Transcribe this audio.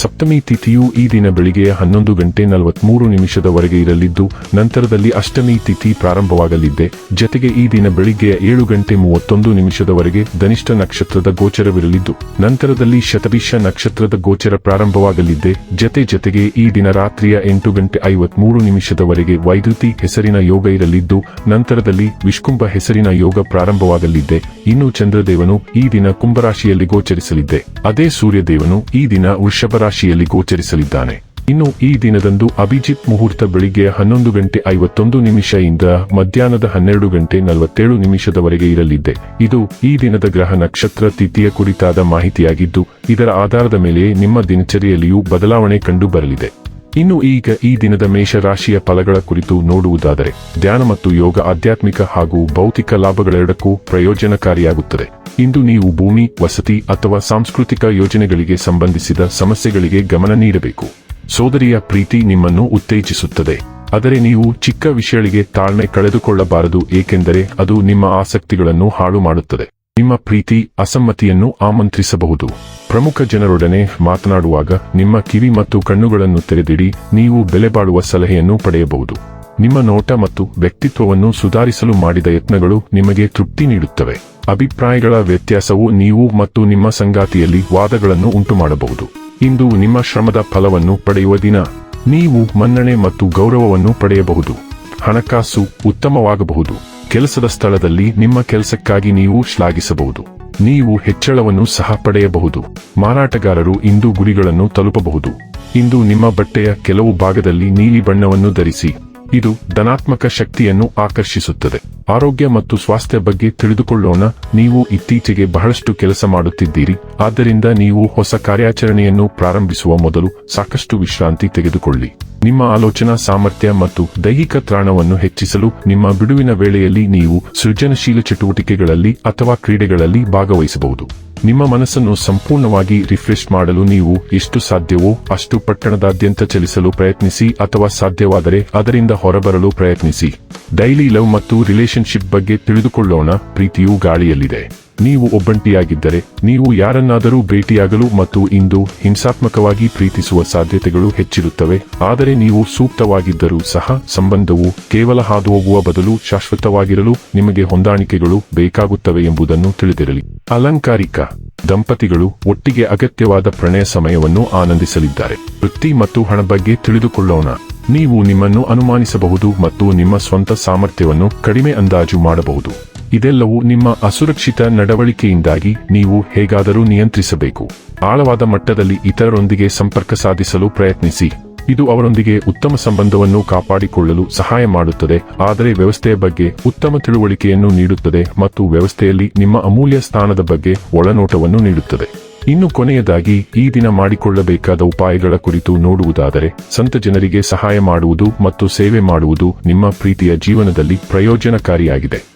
ಸಪ್ತಮಿ ತಿಥಿಯು ಈ ದಿನ ಬೆಳಿಗ್ಗೆ ಹನ್ನೊಂದು ಗಂಟೆ ನಲವತ್ಮೂರು ನಿಮಿಷದವರೆಗೆ ಇರಲಿದ್ದು, ನಂತರದಲ್ಲಿ ಅಷ್ಟಮಿ ತಿಥಿ ಪ್ರಾರಂಭವಾಗಲಿದೆ ಜತೆಗೆ ಈ ದಿನ ಬೆಳಿಗ್ಗೆ ಏಳು ಗಂಟೆ ಮೂವತ್ತೊಂದು ನಿಮಿಷದವರೆಗೆ ಧನಿಷ್ಠ ನಕ್ಷತ್ರದ ಗೋಚರವಿರಲಿದ್ದು, ನಂತರದಲ್ಲಿ ಶತಭಿಷ ನಕ್ಷತ್ರದ ಗೋಚರ ಪ್ರಾರಂಭವಾಗಲಿದ್ದೆ. ಜತೆ ಜತೆಗೆ ಈ ದಿನ ರಾತ್ರಿಯ ಎಂಟು ಗಂಟೆ ಐವತ್ಮೂರು ನಿಮಿಷದವರೆಗೆ ವೈದ್ಯುತಿ ಹೆಸರಿನ ಯೋಗ ಇರಲಿದ್ದು, ನಂತರದಲ್ಲಿ ವಿಷ್ಕುಂಭ ಹೆಸರಿನ ಯೋಗ ಪ್ರಾರಂಭವಾಗಲಿದ್ದೆ. ಇನ್ನು ಚಂದ್ರದೇವನು ಈ ದಿನ ಕುಂಭರಾಶಿಯಲ್ಲಿ ಗೋಚರಿಸಲಿದ್ದೆ. ಅದೇ ಸೂರ್ಯದೇವನು ಈ ದಿನ ವೃಷಭ ರಾಶಿಯಲ್ಲಿ ಗೋಚರಿಸಲಿದ್ದಾನೆ. ಇನ್ನು ಈ ದಿನದಂದು ಅಭಿಜಿತ್ ಮುಹೂರ್ತ ಬೆಳಿಗ್ಗೆ ಹನ್ನೊಂದು ಗಂಟೆ ಐವತ್ತೊಂದು ನಿಮಿಷ ಇಂದ ಮಧ್ಯಾಹ್ನದ ಹನ್ನೆರಡು ಗಂಟೆ ನಲವತ್ತೇಳು ನಿಮಿಷದವರೆಗೆ ಇರಲಿದ್ದೆ. ಇದು ಈ ದಿನದ ಗ್ರಹ ನಕ್ಷತ್ರ ತಿಥಿಯ ಕುರಿತಾದ ಮಾಹಿತಿಯಾಗಿದ್ದು, ಇದರ ಆಧಾರದ ಮೇಲೆ ನಿಮ್ಮ ದಿನಚರಿಯಲ್ಲಿಯೂ ಬದಲಾವಣೆ ಕಂಡು ಬರಲಿದೆ. ಇನ್ನು ಈಗ ಈ ದಿನದ ಮೇಷರಾಶಿಯ ಫಲಗಳ ಕುರಿತು ನೋಡುವುದಾದರೆ, ಧ್ಯಾನ ಮತ್ತು ಯೋಗ ಆಧ್ಯಾತ್ಮಿಕ ಹಾಗೂ ಭೌತಿಕ ಲಾಭಗಳೆರಡಕ್ಕೂ ಪ್ರಯೋಜನಕಾರಿಯಾಗುತ್ತದೆ. ಇಂದು ನೀವು ಭೂಮಿ, ವಸತಿ ಅಥವಾ ಸಾಂಸ್ಕೃತಿಕ ಯೋಜನೆಗಳಿಗೆ ಸಂಬಂಧಿಸಿದ ಸಮಸ್ಯೆಗಳಿಗೆ ಗಮನ ನೀಡಬೇಕು. ಸೋದರಿಯ ಪ್ರೀತಿ ನಿಮ್ಮನ್ನು ಉತ್ತೇಜಿಸುತ್ತದೆ. ಆದರೆ ನೀವು ಚಿಕ್ಕ ವಿಷಯಗಳಿಗೆ ತಾಳ್ಮೆ ಕಳೆದುಕೊಳ್ಳಬಾರದು, ಏಕೆಂದರೆ ಅದು ನಿಮ್ಮ ಆಸಕ್ತಿಗಳನ್ನು ಹಾಳು ಮಾಡುತ್ತದೆ ನಿಮ್ಮ ಪ್ರೀತಿ, ಅಸಮ್ಮತಿಯನ್ನು ಆಮಂತ್ರಿಸಬಹುದು. ಪ್ರಮುಖ ಜನರೊಡನೆ ಮಾತನಾಡುವಾಗ ನಿಮ್ಮ ಕಿವಿ ಮತ್ತು ಕಣ್ಣುಗಳನ್ನು ತೆರೆದಿಡಿ, ನೀವು ಬೆಲೆಬಾಳುವ ಸಲಹೆಯನ್ನು ಪಡೆಯಬಹುದು. ನಿಮ್ಮ ನೋಟ ಮತ್ತು ವ್ಯಕ್ತಿತ್ವವನ್ನು ಸುಧಾರಿಸಲು ಮಾಡಿದ ಯತ್ನಗಳು ನಿಮಗೆ ತೃಪ್ತಿ ನೀಡುತ್ತವೆ. ಅಭಿಪ್ರಾಯಗಳ ವ್ಯತ್ಯಾಸವು ನೀವು ಮತ್ತು ನಿಮ್ಮ ಸಂಗಾತಿಯಲ್ಲಿ ವಾದಗಳನ್ನು ಉಂಟುಮಾಡಬಹುದು. ಇಂದು ನಿಮ್ಮ ಶ್ರಮದ ಫಲವನ್ನು ಪಡೆಯುವ ದಿನ. ನೀವು ಮನ್ನಣೆ ಮತ್ತು ಗೌರವವನ್ನು ಪಡೆಯಬಹುದು. ಹಣಕಾಸು ಉತ್ತಮವಾಗಬಹುದು. ಕೆಲಸದ ಸ್ಥಳದಲ್ಲಿ ನಿಮ್ಮ ಕೆಲಸಕ್ಕಾಗಿ ನೀವು ಶ್ಲಾಘಿಸಬಹುದು. ನೀವು ಹೆಚ್ಚಳವನ್ನು ಸಹ ಪಡೆಯಬಹುದು. ಮಾರಾಟಗಾರರು ಇಂದು ಗುರಿಗಳನ್ನು ತಲುಪಬಹುದು. ಇಂದು ನಿಮ್ಮ ಬಟ್ಟೆಯ ಕೆಲವು ಭಾಗದಲ್ಲಿ ನೀಲಿ ಬಣ್ಣವನ್ನು ಧರಿಸಿ. ಇದು ಧನಾತ್ಮಕ ಶಕ್ತಿಯನ್ನು ಆಕರ್ಷಿಸುತ್ತದೆ. ಆರೋಗ್ಯ ಮತ್ತು ಸ್ವಾಸ್ಥ್ಯ ಬಗ್ಗೆ ತಿಳಿದುಕೊಳ್ಳೋಣ. ನೀವು ಇತ್ತೀಚೆಗೆ ಬಹಳಷ್ಟು ಕೆಲಸ ಮಾಡುತ್ತಿದ್ದೀರಿ. ಆದ್ದರಿಂದ ನೀವು ಹೊಸ ಕಾರ್ಯಾಚರಣೆಯನ್ನು ಪ್ರಾರಂಭಿಸುವ ಮೊದಲು ಸಾಕಷ್ಟು ವಿಶ್ರಾಂತಿ ತೆಗೆದುಕೊಳ್ಳಿ. ನಿಮ್ಮ ಆಲೋಚನಾ ಸಾಮರ್ಥ್ಯ ಮತ್ತು ದೈಹಿಕ ತ್ರಾಣವನ್ನು ಹೆಚ್ಚಿಸಲು ನಿಮ್ಮ ಬಿಡುವಿನ ವೇಳೆಯಲ್ಲಿ ನೀವು ಸೃಜನಶೀಲ ಚಟುವಟಿಕೆಗಳಲ್ಲಿ ಅಥವಾ ಕ್ರೀಡೆಗಳಲ್ಲಿ ಭಾಗವಹಿಸಬಹುದು. ನಿಮ್ಮ ಮನಸ್ಸನ್ನು ಸಂಪೂರ್ಣವಾಗಿ ರಿಫ್ರೆಶ್ ಮಾಡಲು ನೀವು ಎಷ್ಟು ಸಾಧ್ಯವೋ ಅಷ್ಟು ಪಟ್ಟಣದಾದ್ಯಂತ ಚಲಿಸಲು ಪ್ರಯತ್ನಿಸಿ ಅಥವಾ ಸಾಧ್ಯವಾದರೆ ಅದರಿಂದ ಹೊರಬರಲು ಪ್ರಯತ್ನಿಸಿ. ಡೈಲಿ ಲವ್ ಮತ್ತು ರಿಲೇಶನ್ಶಿಪ್ ಬಗ್ಗೆ ತಿಳಿದುಕೊಳ್ಳೋಣ. ಪ್ರೀತಿಯು ಗಾಳಿಯಲ್ಲಿದೆ. ನೀವು ಒಬ್ಬಂಟಿಯಾಗಿದ್ದರೆ, ನೀವು ಯಾರನ್ನಾದರೂ ಭೇಟಿಯಾಗಲು ಮತ್ತು ಇಂದು ಹಿಂಸಾತ್ಮಕವಾಗಿ ಪ್ರೀತಿಸುವ ಸಾಧ್ಯತೆಗಳು ಹೆಚ್ಚಿರುತ್ತವೆ, ಆದರೆ ನೀವು ಸೂಕ್ತವಾಗಿದ್ದರೂ ಸಹ ಸಂಬಂಧವು ಕೇವಲ ಹಾದುಹೋಗುವ ಬದಲು ಶಾಶ್ವತವಾಗಿರಲು ನಿಮಗೆ ಹೊಂದಾಣಿಕೆಗಳು ಬೇಕಾಗುತ್ತವೆ ಎಂಬುದನ್ನು ತಿಳಿದಿರಲಿ. ಅಲಂಕಾರಿಕ ದಂಪತಿಗಳು ಒಟ್ಟಿಗೆ ಅಗತ್ಯವಾದ ಪ್ರಣಯ ಸಮಯವನ್ನು ಆನಂದಿಸಲಿದ್ದಾರೆ. ವೃತ್ತಿ ಮತ್ತು ಹಣ ಬಗ್ಗೆ ತಿಳಿದುಕೊಳ್ಳೋಣ. ನೀವು ನಿಮ್ಮನ್ನು ಅನುಮಾನಿಸಬಹುದು ಮತ್ತು ನಿಮ್ಮ ಸ್ವಂತ ಸಾಮರ್ಥ್ಯವನ್ನು ಕಡಿಮೆ ಅಂದಾಜು ಮಾಡಬಹುದು. ಇದೆಲ್ಲವೂ ನಿಮ್ಮ ಅಸುರಕ್ಷಿತ ನಡವಳಿಕೆಯಿಂದಾಗಿ ನೀವು ಹೇಗಾದರೂ ನಿಯಂತ್ರಿಸಬೇಕು. ಆಳವಾದ ಮಟ್ಟದಲ್ಲಿ ಇತರರೊಂದಿಗೆ ಸಂಪರ್ಕ ಸಾಧಿಸಲು ಪ್ರಯತ್ನಿಸಿ. ಇದು ಅವರೊಂದಿಗೆ ಉತ್ತಮ ಸಂಬಂಧವನ್ನು ಕಾಪಾಡಿಕೊಳ್ಳಲು ಸಹಾಯ ಮಾಡುತ್ತದೆ, ಆದರೆ ವ್ಯವಸ್ಥೆಯ ಬಗ್ಗೆ ಉತ್ತಮ ತಿಳುವಳಿಕೆಯನ್ನು ನೀಡುತ್ತದೆ ಮತ್ತು ವ್ಯವಸ್ಥೆಯಲ್ಲಿ ನಿಮ್ಮ ಅಮೂಲ್ಯ ಸ್ಥಾನದ ಬಗ್ಗೆ ಒಳನೋಟವನ್ನು ನೀಡುತ್ತದೆ. ಇನ್ನು ಕೊನೆಯದಾಗಿ, ಈ ದಿನ ಮಾಡಿಕೊಳ್ಳಬೇಕಾದ ಉಪಾಯಗಳ ಕುರಿತು ನೋಡುವುದಾದರೆ, ಸಂತ ಜನರಿಗೆ ಸಹಾಯ ಮಾಡುವುದು ಮತ್ತು ಸೇವೆ ಮಾಡುವುದು ನಿಮ್ಮ ಪ್ರೀತಿಯ ಜೀವನದಲ್ಲಿ ಪ್ರಯೋಜನಕಾರಿಯಾಗಿದೆ.